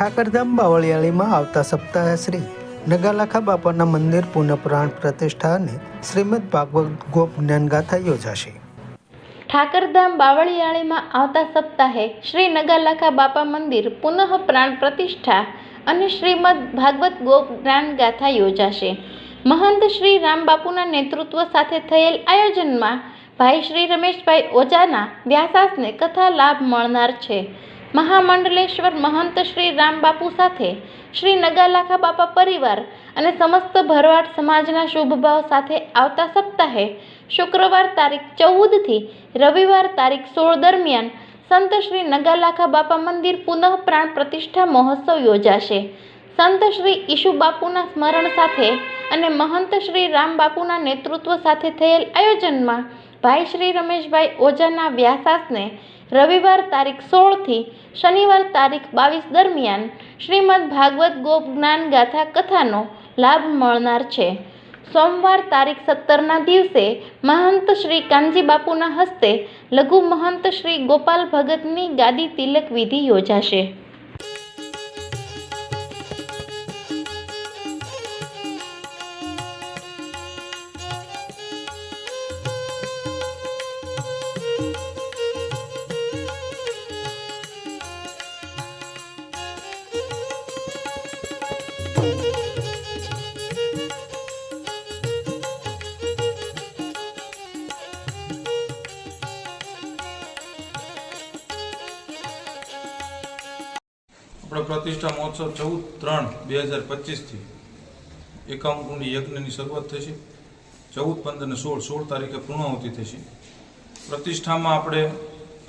ઠાકરધામ બાવળિયાળીમાં આવતા સપ્તાહે શ્રી નગાલાખા બાપાના મંદિર પુનઃપ્રાણ પ્રતિષ્ઠા અને શ્રીમદ ભાગવત ગોપ જ્ઞાનગાથા યોજાશે. ઠાકરધામ બાવળિયાળીમાં આવતા સપ્તાહે શ્રી નગાલાખા બાપા મંદિર પુનઃ પ્રાણ પ્રતિષ્ઠા અને શ્રીમદ ભાગવત ગોપ જ્ઞાનગાથા યોજાશે. મહંત શ્રી રામબાપુના નેતૃત્વ સાથે થયેલ આયોજનમાં ભાઈ શ્રી રમેશભાઈ ઓજાના વ્યાસાસને કથા લાભ મળનાર છે. મહામંડલેશ્વર મહંત શ્રી રામબાપુ સાથે શ્રી નગાલાખા બાપા પરિવાર અને સમસ્ત ભરવાડ સમાજના શુભભાવ સાથે આવતા સપ્તાહે શુક્રવાર તારીખ ચૌદથી રવિવાર તારીખ સોળ દરમિયાન સંત શ્રી નગાલાખા બાપા મંદિર પુનઃ પ્રાણ પ્રતિષ્ઠા મહોત્સવ યોજાશે. સંત શ્રી ઈશુ બાપુના સ્મરણ સાથે અને મહંત શ્રી રામ બાપુના નેતૃત્વ સાથે થયેલ આયોજનમાં ભાઈ શ્રી રમેશભાઈ ઓઝાના વ્યાસાસને રવિવાર તારીખ સોળથી શનિવાર તારીખ બાવીસ દરમિયાન શ્રીમદ ભાગવત ગોપ જ્ઞાન ગાથા કથાનો લાભ મળનાર છે. સોમવાર તારીખ સત્તરના દિવસે મહંત શ્રી કાનજી બાપુના હસ્તે લઘુ મહંત શ્રી ગોપાલ ભગતની ગાદી તિલક વિધિ યોજાશે. આપણો પ્રતિષ્ઠા મહોત્સવ ચૌદ ત્રણ બે હજાર પચીસથી એકાવન કુંડી યજ્ઞની શરૂઆત થશે. ચૌદ, પંદર ને સોળ સોળ તારીખે પૂર્ણાહુતિ થશે. પ્રતિષ્ઠામાં આપણે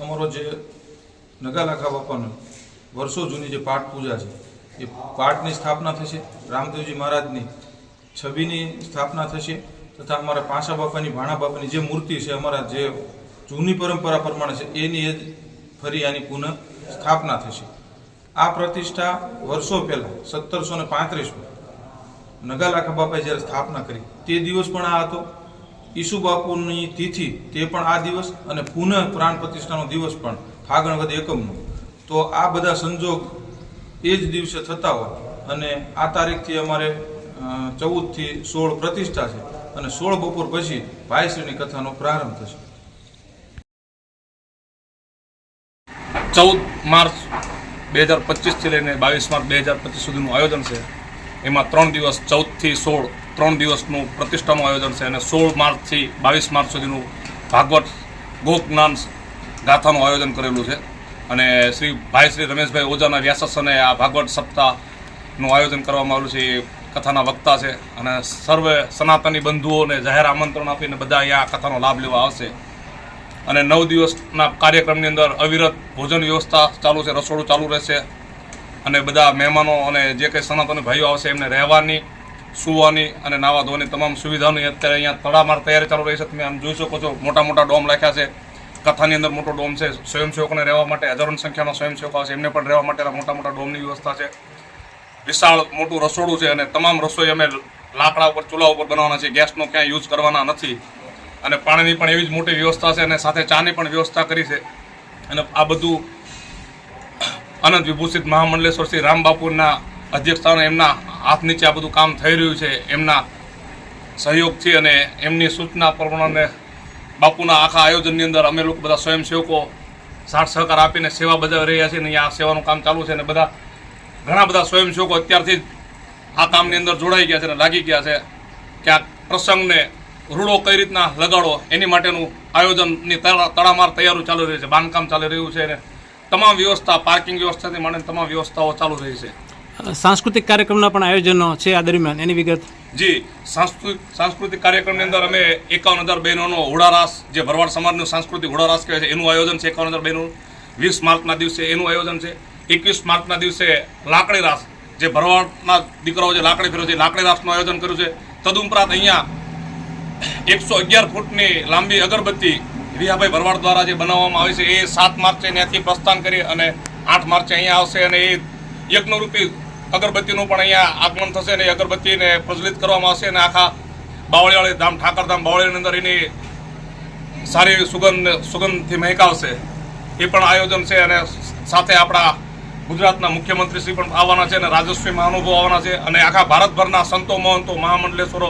અમારો જે નગાલાખા બાપાનો વર્ષો જૂની જે પાઠ પૂજા છે, એ પાઠની સ્થાપના થશે. રામદેવજી મહારાજની છબીની સ્થાપના થશે તથા અમારા પાસા બાપાની, ભાણા બાપાની જે મૂર્તિ છે, અમારા જે જૂની પરંપરા પ્રમાણે છે, એની એ ફરી આની પુનઃ સ્થાપના થશે. આ પ્રતિષ્ઠા વર્ષો પહેલા, સત્તરસો ને પાંત્રીસમાં નગાલાખા બાપાએ જ્યારે સ્થાપના કરી, તે દિવસ પણ આ હતો. ઈસુ બાપુની તિથિ તે પણ આ દિવસ અને પુનઃ પ્રાણ પ્રતિષ્ઠાનો દિવસ પણ ફાગણ વદ એકમનો. તો આ બધા સંજોગ એ જ દિવસે થતા હોય અને આ તારીખથી અમારે ચૌદથી સોળ પ્રતિષ્ઠા છે અને સોળ બપોર પછી ભાઈશ્રીની કથાનો પ્રારંભ થશે. ચૌદ માર્ચ બે હજાર પચીસથી લઈને બાવીસ માર્ચ બે હજાર પચીસ સુધીનું આયોજન છે. એમાં ત્રણ દિવસ ચૌદથી સોળ, ત્રણ દિવસનું પ્રતિષ્ઠાનું આયોજન છે અને સોળ માર્ચથી બાવીસ માર્ચ સુધીનું ભાગવત ગોપ ગાથાનું આયોજન કરેલું છે. અને શ્રી ભાઈ શ્રી રમેશભાઈ ઓઝાના વ્યાસસને આ ભાગવત સપ્તાહનું આયોજન કરવામાં આવેલું છે. એ કથાના વક્તા છે અને સર્વે સનાતની બંધુઓને જાહેર આમંત્રણ આપીને બધા અહીંયા આ કથાનો લાભ લેવા આવશે. અને નવ દિવસના કાર્યક્રમની અંદર અવિરત ભોજન વ્યવસ્થા ચાલુ છે, રસોડું ચાલુ રહેશે. અને બધા મહેમાનો અને જે કંઈ સનાતન ભાઈઓ આવશે, એમને રહેવાની, સુવાની અને નાવા ધોવાની તમામ સુવિધાની અત્યારે અહીંયા તડામાર તૈયારી ચાલુ રહી છે. તમે આમ જોઈ શકો છો, મોટા મોટા ડોમ રાખ્યા છે. કથાની અંદર મોટો ડોમ છે. સ્વયંસેવકોને રહેવા માટે હજારોની સંખ્યામાં સ્વયંસેવકો આવશે. એમને પણ રહેવા માટેના મોટા મોટા ડોમની વ્યવસ્થા છે. વિશાળ મોટું રસોડું છે અને તમામ રસોઈ અમે લાકડા ઉપર, ચૂલા ઉપર બનાવવાના છે ગેસનો ક્યાંય યુઝ કરવાના નથી. અને પાણીની પણ એવી જ મોટી વ્યવસ્થા છે અને સાથે ચાની પણ વ્યવસ્થા કરી છે. અને આ બધું અનંત વિભૂષિત મહામંડલેશ્વર શ્રી રામબાપુના અધ્યક્ષસ્થાને એમના હાથ નીચે આ બધું કામ થઈ રહ્યું છે. એમના સહયોગથી અને એમની સૂચના પ્રમાણે બાપુના આખા આયોજનની અંદર અમે લોકો બધા સ્વયંસેવકો સાથ સહકાર આપીને સેવા બજાવી રહ્યા છીએ અને આ સેવાનું કામ ચાલુ છે અને બધા ઘણા બધા સ્વયંસેવકો અત્યારથી જ આ કામની અંદર જોડાઈ ગયા છે અને લાગી ગયા છે. કે આ પ્રસંગને રૂડો કઈ રીતના લગાડો એની માટેનું આયોજનની તડા- તડામાર તૈયારી ચાલુ રહી છે બાંધકામ ચાલી રહ્યું છે અને તમામ વ્યવસ્થા પાર્કિંગ વ્યવસ્થાથી માંડીને તમામ વ્યવસ્થાઓ ચાલુ રહી છે. સાંસ્કૃતિક કાર્યક્રમના પણ આયોજનો છે આ દરમિયાન એની વિગત? જી સાંસ્કૃતિક સાંસ્કૃતિક કાર્યક્રમની અંદર અમે એકાવન હજાર બહેનોનો હુડારાસ જે ભરવાડ સમાજનું સાંસ્કૃતિક હુડારાસ કહેવાય છે એનું આયોજન છે એકાવન હજાર બહેનોનું વીસ માર્ચના દિવસે એનું આયોજન છે. એકવીસ માર્ચના દિવસે લાકડી રાસ જે ભરવાડના દીકરાઓ જે લાકડી ફેરો છે લાકડી રાસનું આયોજન કર્યું છે. તદુપરાંત અહીંયા એકસો અગિયાર ફૂટની લાંબી અગરબત્તી રિયાભાઈ ભરવાડ દ્વારા જે બનાવવામાં આવી છે, એ સાત માર્ચે ત્યાંથી પ્રસ્થાન કરી અને આઠ માર્ચે અહીંયા આવશે અને એ યજ્ઞરૂપી અગરબત્તીનું પણ અહીંયા આગમન થશે અને અગરબત્તીને પ્રજ્વલિત કરવામાં આવશે અને આખા બાવળીવાળી ધામ, ઠાકરધામ બાવળીની અંદર એની સારી સુગંધ, સુગંધથી મહેકાવશે. એ પણ આયોજન છે અને સાથે આપણા ગુજરાતના મુખ્યમંત્રી શ્રી પણ આવવાના છે અને રાજસ્વી મહાનુભાવ આવવાના છે અને આખા ભારતભરના સંતો, મહંતો, મહામંડલેશ્વરો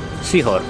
સિહોર